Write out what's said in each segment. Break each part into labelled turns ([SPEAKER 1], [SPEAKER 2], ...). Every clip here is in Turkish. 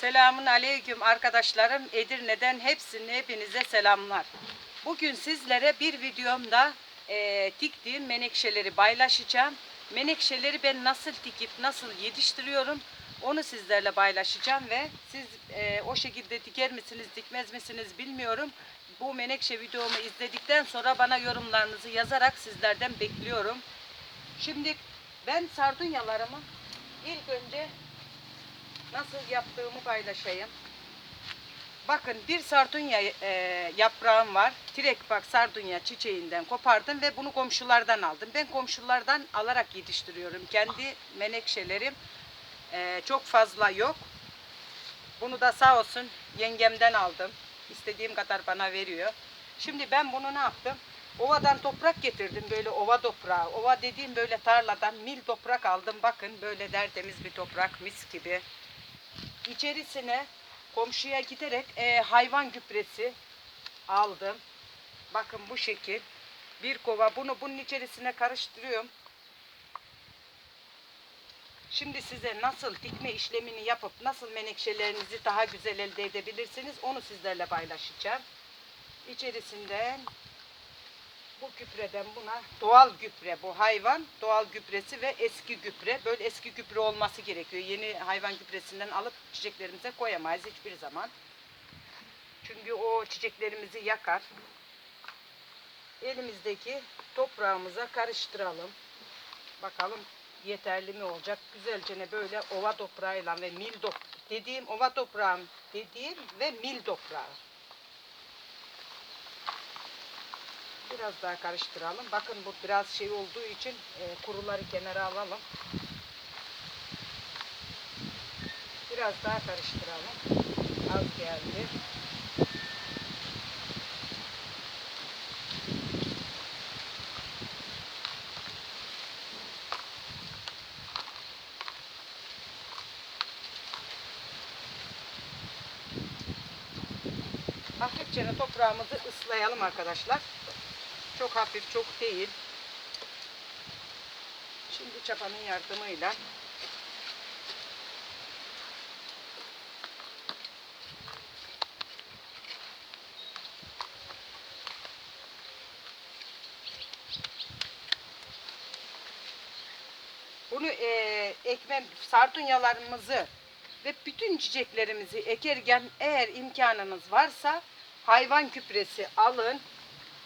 [SPEAKER 1] Selamun aleyküm arkadaşlarım. Edirne'den hepsine hepinize selamlar. Bugün sizlere bir videomda e, diktiğim menekşeleri paylaşacağım. Menekşeleri ben nasıl dikip nasıl yetiştiriyorum onu sizlerle paylaşacağım ve siz e, o şekilde diker misiniz dikmez misiniz bilmiyorum. Bu menekşe videomu izledikten sonra bana yorumlarınızı yazarak sizlerden bekliyorum. Şimdi ben sardunyalarımı ilk önce nasıl yaptığımı paylaşayım. Bakın bir sardunya e, yaprağım var. Direkt bak sardunya çiçeğinden kopardım ve bunu komşulardan aldım. Ben komşulardan alarak yetiştiriyorum. Kendi menekşelerim e, çok fazla yok. Bunu da sağ olsun yengemden aldım. İstediğim kadar bana veriyor. Şimdi ben bunu ne yaptım? Ovadan toprak getirdim böyle ova toprağı. Ova dediğim böyle tarladan mil toprak aldım. Bakın böyle tertemiz bir toprak mis gibi. İçerisine komşuya giderek e, hayvan gübresi aldım. Bakın bu şekil. Bir kova bunu bunun içerisine karıştırıyorum. Şimdi size nasıl dikme işlemini yapıp nasıl menekşelerinizi daha güzel elde edebilirsiniz onu sizlerle paylaşacağım. İçerisinden bu gübreden buna doğal gübre bu hayvan doğal gübresi ve eski gübre böyle eski gübre olması gerekiyor. Yeni hayvan gübresinden alıp çiçeklerimize koyamayız hiçbir zaman. Çünkü o çiçeklerimizi yakar. Elimizdeki toprağımıza karıştıralım. Bakalım yeterli mi olacak? Güzelce ne böyle ova toprağıyla ve mil top dediğim ova toprağım dediğim ve mil toprağı. Biraz daha karıştıralım. Bakın bu biraz şey olduğu için e, kuruları kenara alalım. Biraz daha karıştıralım. Az geldi. Hafifçe toprağımızı ıslayalım arkadaşlar. Çok hafif, çok değil. Şimdi çapanın yardımıyla bunu eee ekmem sardunyalarımızı ve bütün çiçeklerimizi ekerken eğer imkanınız varsa hayvan gübresi alın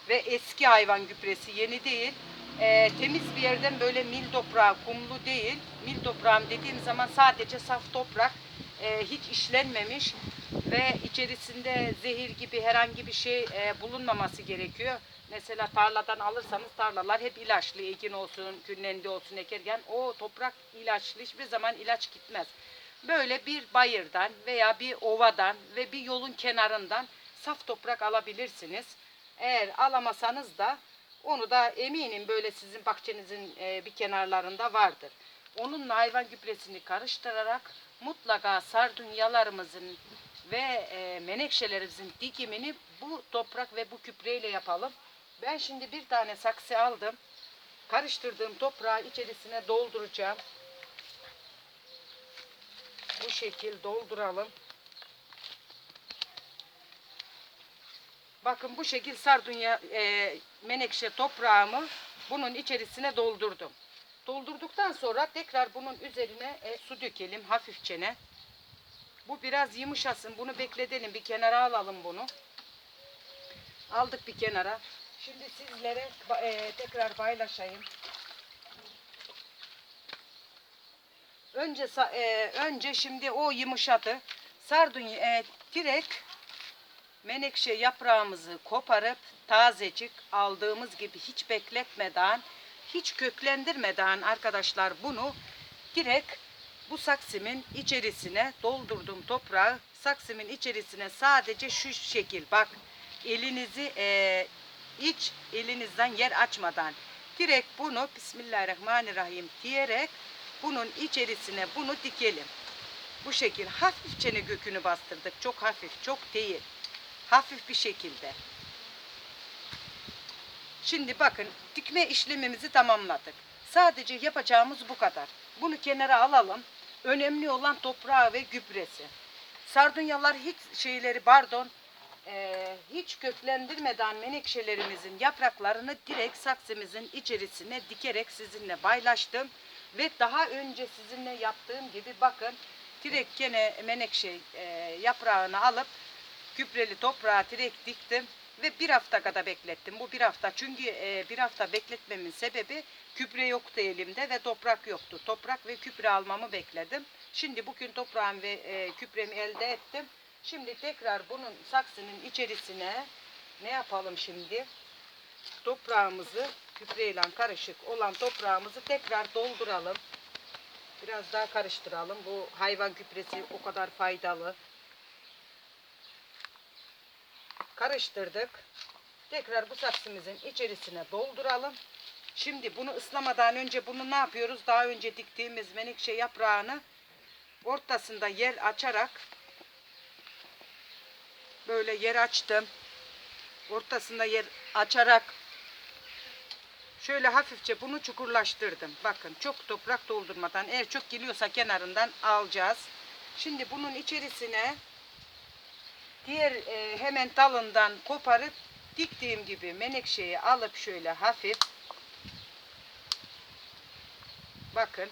[SPEAKER 1] ve eski hayvan gübresi yeni değil eee, temiz bir yerden böyle mil toprağı kumlu değil mil toprağım dediğim zaman sadece saf toprak eee, hiç işlenmemiş ve içerisinde zehir gibi herhangi bir şey eee, bulunmaması gerekiyor. Mesela tarladan alırsanız tarlalar hep ilaçlı ekin olsun, küllendi olsun ekerken o toprak ilaçlı hiçbir zaman ilaç gitmez. Böyle bir bayırdan veya bir ovadan ve bir yolun kenarından saf toprak alabilirsiniz. Eğer alamasanız da onu da eminim böyle sizin bahçenizin e, bir kenarlarında vardır. Onunla hayvan gübresini karıştırarak mutlaka sardunyalarımızın ve e, menekşelerimizin dikimini bu toprak ve bu gübreyle yapalım. Ben şimdi bir tane saksı aldım. Karıştırdığım toprağı içerisine dolduracağım. Bu şekil dolduralım. Bakın bu şekil sardunya e, menekşe toprağımı bunun içerisine doldurdum. Doldurduktan sonra tekrar bunun üzerine e, su dökelim hafifçene. Bu biraz yumuşasın. Bunu bekletelim. Bir kenara alalım bunu. Aldık bir kenara. Şimdi sizlere e, tekrar paylaşayım. Önce e, önce şimdi o yumuşadı. Sardunya e, direkt menekşe yaprağımızı koparıp tazecik aldığımız gibi hiç bekletmeden, hiç köklendirmeden arkadaşlar bunu direkt bu saksımın içerisine doldurdum toprağı. Saksımın içerisine sadece şu şekil bak elinizi e, iç elinizden yer açmadan direkt bunu Bismillahirrahmanirrahim diyerek bunun içerisine bunu dikelim. Bu şekil hafifçe gökünü bastırdık. Çok hafif, çok değil. Hafif bir şekilde. Şimdi bakın dikme işlemimizi tamamladık. Sadece yapacağımız bu kadar. Bunu kenara alalım. Önemli olan toprağı ve gübresi. Sardunyalar hiç şeyleri pardon e, hiç köklendirmeden menekşelerimizin yapraklarını direkt saksımızın içerisine dikerek sizinle paylaştım. Ve daha önce sizinle yaptığım gibi bakın direkt gene menekşe e, yaprağını alıp gübreli toprağa direkt diktim ve bir hafta kadar beklettim. Bu bir hafta çünkü e, bir hafta bekletmemin sebebi gübre yoktu elimde ve toprak yoktu. Toprak ve gübre almamı bekledim. Şimdi bugün toprağım ve e, gübremi elde ettim. Şimdi tekrar bunun saksının içerisine ne yapalım şimdi? Toprağımızı gübreyle karışık olan toprağımızı tekrar dolduralım. Biraz daha karıştıralım. Bu hayvan gübresi o kadar faydalı. Karıştırdık. Tekrar bu saksımızın içerisine dolduralım. Şimdi bunu ıslamadan önce bunu ne yapıyoruz? Daha önce diktiğimiz menekşe yaprağını ortasında yer açarak böyle yer açtım. Ortasında yer açarak şöyle hafifçe bunu çukurlaştırdım. Bakın çok toprak doldurmadan eğer çok geliyorsa kenarından alacağız. Şimdi bunun içerisine diğer e, hemen dalından koparıp diktiğim gibi menekşeyi alıp şöyle hafif bakın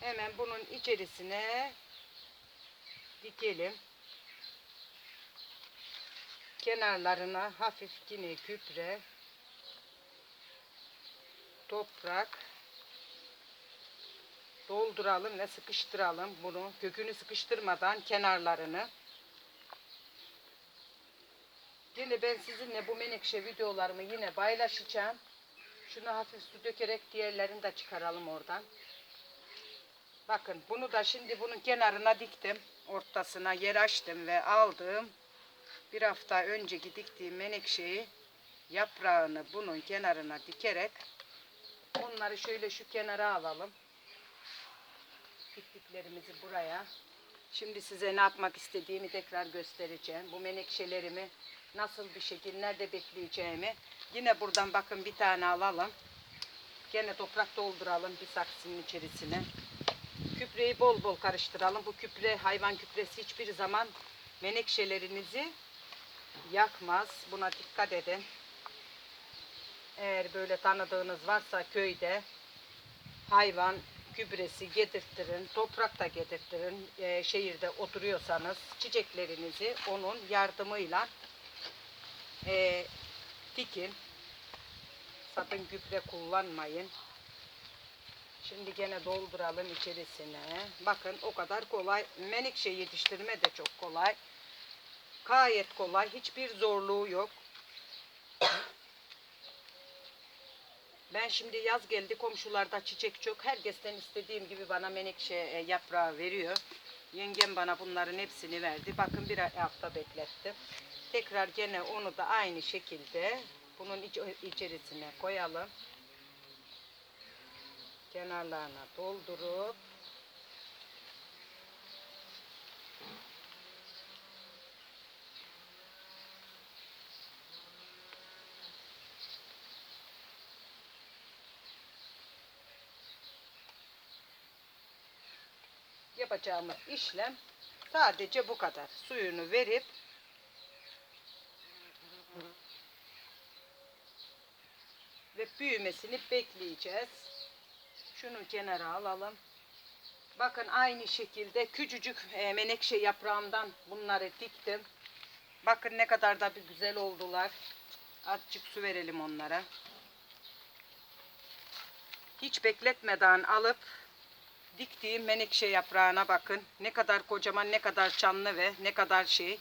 [SPEAKER 1] hemen bunun içerisine dikelim. Kenarlarına hafif yine gübre, toprak dolduralım ve sıkıştıralım bunu. Kökünü sıkıştırmadan kenarlarını. Yine ben sizinle bu menekşe videolarımı yine paylaşacağım. Şunu hafif su dökerek diğerlerini de çıkaralım oradan. Bakın bunu da şimdi bunun kenarına diktim. Ortasına yer açtım ve aldım. Bir hafta önceki diktiğim menekşeyi yaprağını bunun kenarına dikerek onları şöyle şu kenara alalım. Diktiklerimizi buraya. Şimdi size ne yapmak istediğimi tekrar göstereceğim. Bu menekşelerimi nasıl bir şekilde nerede bekleyeceğimi. Yine buradan bakın bir tane alalım. Gene toprak dolduralım bir saksının içerisine. Küpreyi bol bol karıştıralım. Bu küpre hayvan küpresi hiçbir zaman menekşelerinizi yakmaz. Buna dikkat edin. Eğer böyle tanıdığınız varsa köyde hayvan gübresi getirtirin, toprak da getirtirin. Ee, şehirde oturuyorsanız çiçeklerinizi onun yardımıyla e, dikin. Sakın gübre kullanmayın. Şimdi gene dolduralım içerisine. Bakın o kadar kolay. Menekşe yetiştirme de çok kolay. Gayet kolay. Hiçbir zorluğu yok. Ben şimdi yaz geldi komşularda çiçek çok. Herkesten istediğim gibi bana menekşe e, yaprağı veriyor. Yengem bana bunların hepsini verdi. Bakın bir hafta beklettim. Tekrar gene onu da aynı şekilde bunun iç, içerisine koyalım. Kenarlarına doldurup yapacağımız işlem sadece bu kadar. Suyunu verip ve büyümesini bekleyeceğiz. Şunu kenara alalım. Bakın aynı şekilde küçücük e, menekşe yaprağımdan bunları diktim. Bakın ne kadar da bir güzel oldular. Azıcık su verelim onlara. Hiç bekletmeden alıp diktiğim menekşe yaprağına bakın. Ne kadar kocaman, ne kadar canlı ve ne kadar şey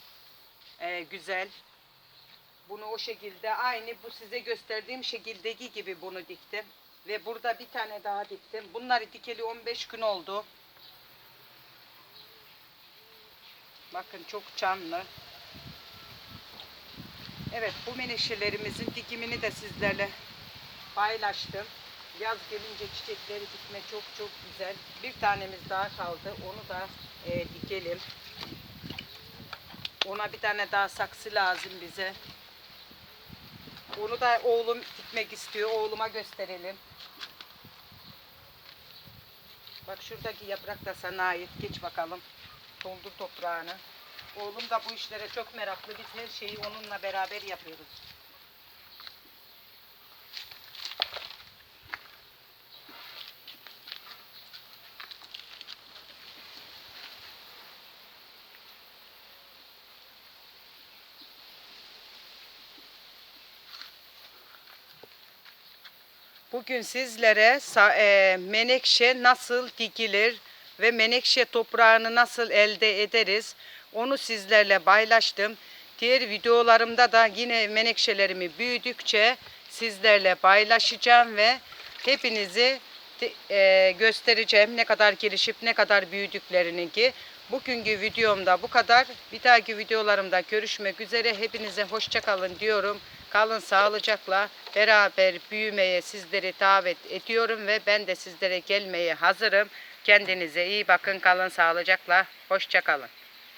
[SPEAKER 1] e, güzel. Bunu o şekilde aynı bu size gösterdiğim şekildeki gibi bunu diktim. Ve burada bir tane daha diktim. Bunları dikeli 15 gün oldu. Bakın çok canlı. Evet bu menekşelerimizin dikimini de sizlerle paylaştım. Yaz gelince çiçekleri dikme çok çok güzel. Bir tanemiz daha kaldı. Onu da e, dikelim. Ona bir tane daha saksı lazım bize. Onu da oğlum dikmek istiyor. Oğluma gösterelim. Bak şuradaki yaprak da sana ait. Geç bakalım. Doldur toprağını. Oğlum da bu işlere çok meraklı. Biz her şeyi onunla beraber yapıyoruz. Bugün sizlere e, menekşe nasıl dikilir ve menekşe toprağını nasıl elde ederiz onu sizlerle paylaştım. Diğer videolarımda da yine menekşelerimi büyüdükçe sizlerle paylaşacağım ve hepinizi e, göstereceğim ne kadar gelişip ne kadar büyüdüklerini ki. Bugünkü videomda bu kadar. Bir dahaki videolarımda görüşmek üzere. Hepinize hoşça kalın diyorum. Kalın sağlıcakla beraber büyümeye sizleri davet ediyorum ve ben de sizlere gelmeye hazırım. Kendinize iyi bakın. Kalın sağlıcakla. Hoşça kalın.